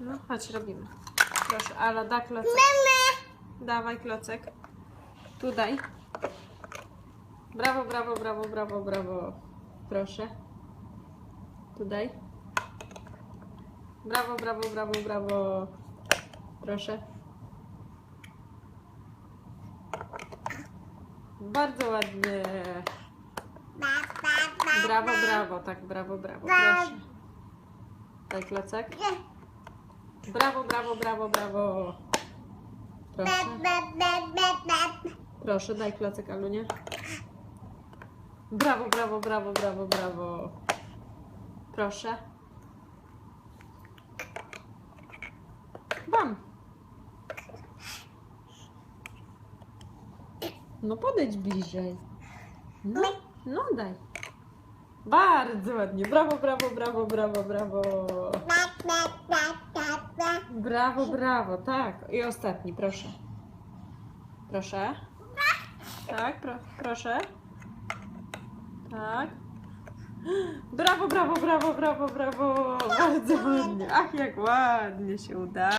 No, chodź, robimy. Proszę, Ala, da klocek. Dawaj klocek. Tu daj. Brawo, brawo, brawo, brawo, brawo. Proszę. Tu daj. Brawo, brawo, brawo, brawo. Proszę. Bardzo ładnie. Brawo, brawo, tak, brawo, brawo. Proszę. Daj klocek. Brawo, brawo, brawo, brawo. Proszę. Proszę, daj klocek, Alunie. Brawo, brawo, brawo, brawo, brawo. Proszę. Bam. No podejdź bliżej. No, no daj. Bardzo ładnie. Brawo, brawo, brawo, brawo, brawo. Brawo, brawo, tak. I ostatni, proszę. Proszę. Tak, pro, proszę. Tak. Brawo, brawo, brawo, brawo, brawo. Bardzo ładnie. Ach, jak ładnie się uda.